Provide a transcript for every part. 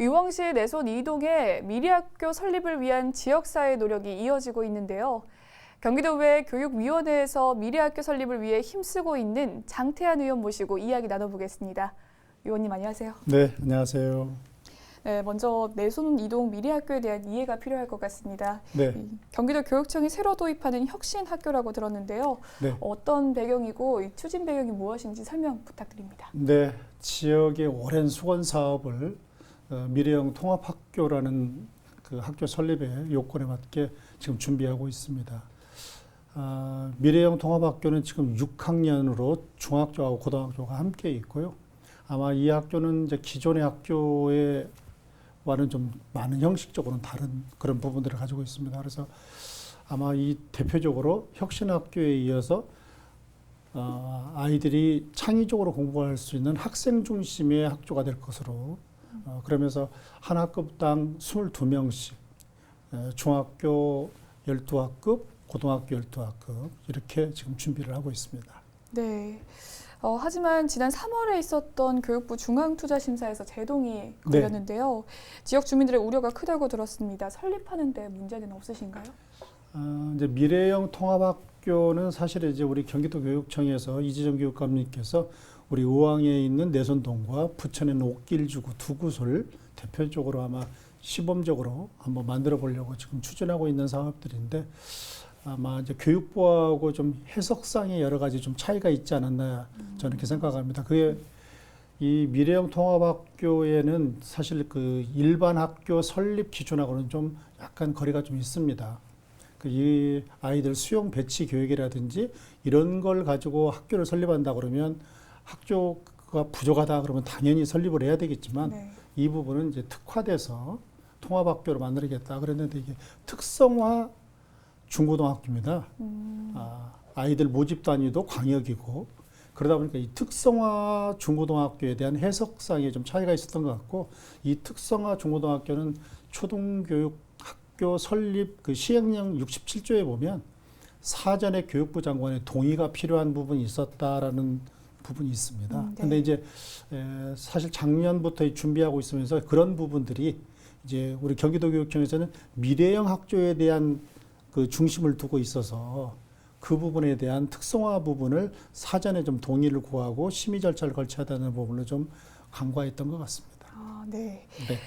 의왕시 내손 이동에 미래학교 설립을 위한 지역사회 노력이 이어지고 있는데요. 경기도의회 교육위원회에서 미래학교 설립을 위해 힘쓰고 있는 장태한 의원 모시고 이야기 나눠보겠습니다. 의원님 안녕하세요. 네, 안녕하세요. 네, 먼저 내손 이동 미래학교에 대한 이해가 필요할 것 같습니다. 네, 이 경기도 교육청이 새로 도입하는 혁신 학교라고 들었는데요. 네. 어떤 배경이고 이 추진 배경이 무엇인지 설명 부탁드립니다. 네, 지역의 오랜 수건 사업을 어, 미래형 통합학교라는 그 학교 설립의 요건에 맞게 지금 준비하고 있습니다. 아, 미래형 통합학교는 지금 6학년으로 중학교하고 고등학교가 함께 있고요. 아마 이 학교는 이제 기존의 학교에 와는 좀 많은 형식적으로는 다른 그런 부분들을 가지고 있습니다. 그래서 아마 이 대표적으로 혁신학교에 이어서 어, 아이들이 창의적으로 공부할 수 있는 학생 중심의 학교가 될 것으로 어, 그러면서 한 학급당 22명씩 중학교 12학급, 고등학교 12학급 이렇게 지금 준비를 하고 있습니다. 네. 어, 하지만 지난 3월에 있었던 교육부 중앙투자심사에서 제동이 걸렸는데요. 지역 주민들의 우려가 크다고 들었습니다. 설립하는데 문제는 없으신가요? 어, 이제 미래형 통합학교는 사실 이제 우리 경기도 교육청에서 이지정 교육감님께서 우리 의왕에 있는 내선동과 있는 옥길주구 두 곳을 대표적으로 아마 시범적으로 한번 만들어 보려고 지금 추진하고 있는 사업들인데 아마 이제 교육부하고 좀 해석상의 여러 가지 좀 차이가 있지 않았나 저는 이렇게 생각합니다. 그게 이 미래형 통합학교에는 사실 그 일반 학교 설립 기준하고는 좀 약간 거리가 좀 있습니다. 그이 아이들 수용 배치 교육이라든지 이런 걸 가지고 학교를 설립한다 그러면 학교가 부족하다 그러면 당연히 설립을 해야 되겠지만 네. 이 부분은 이제 특화돼서 통합학교로 만들겠다 그랬는데 이게 특성화 중고등학교입니다. 음, 아, 아이들 모집 단위도 광역이고 그러다 보니까 이 특성화 중고등학교에 대한 해석상에 좀 차이가 있었던 것 같고 이 특성화 중고등학교는 초등교육 학교 설립 그 시행령 67조에 보면 사전에 교육부 장관의 동의가 필요한 부분이 있었다라는 부분이 있습니다. 음, 네. 근데 이제 에, 사실 작년부터 준비하고 있으면서 그런 부분들이 이제 우리 경기도 교육청에서는 미래형 학교에 대한 그 중심을 두고 있어서 그 부분에 대한 특성화 부분을 사전에 좀 동의를 구하고 심의 절차를 거쳐야 되는 부분을 좀 간과했던 것 같습니다. 아, 네. 네.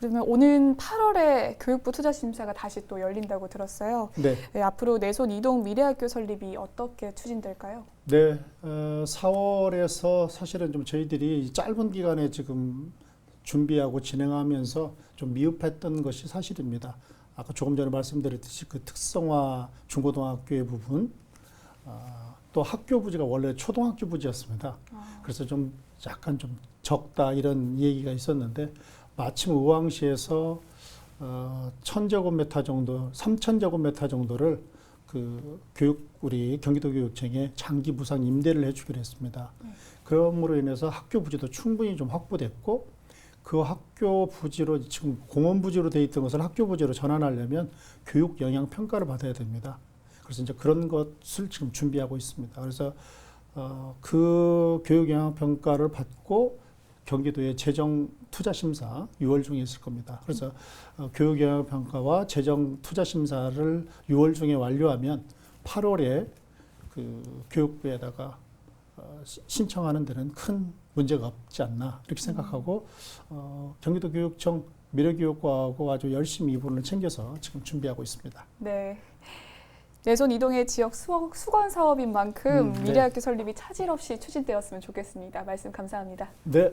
그러면 오는 8월에 교육부 투자 심사가 다시 또 열린다고 들었어요. 네. 네, 앞으로 내손 이동 미래학교 설립이 어떻게 추진될까요? 네. 어, 4월에서 사실은 좀 저희들이 짧은 기간에 지금 준비하고 진행하면서 좀 미흡했던 것이 사실입니다. 아까 조금 전에 말씀드렸듯이 그 특성화 중고등학교의 부분, 아, 또 학교 부지가 원래 초등학교 부지였습니다. 아, 그래서 좀 약간 좀 적다 이런 얘기가 있었는데 마침 의왕시에서 어, 1000제곱미터 정도, 3000제곱미터 정도를 그 교육 우리 경기도 교육청에 장기 부상 임대를 해주기로 했습니다. 네. 그럼으로 인해서 학교 부지도 충분히 좀 확보됐고 그 학교 부지로 지금 공원 부지로 돼 있던 것을 학교 부지로 전환하려면 교육 영향 평가를 받아야 됩니다. 그래서 이제 그런 것을 지금 준비하고 있습니다. 그래서 어, 그 교육 영향 평가를 받고 경기도의 재정 투자 심사 6월 중에 있을 겁니다. 그래서 어, 교육 영향 평가와 재정 투자 심사를 6월 중에 완료하면 8월에 그 교육부에다가 어, 시- 신청하는 데는 큰 문제가 없지 않나 이렇게 생각하고 어, 경기도 교육청 미래교육과하고 아주 열심히 이 부분을 챙겨서 지금 준비하고 있습니다. 네. 내손 이동의 지역 수원, 수건 사업인 만큼 음, 네. 미래학교 설립이 차질 없이 추진되었으면 좋겠습니다. 말씀 감사합니다. 네,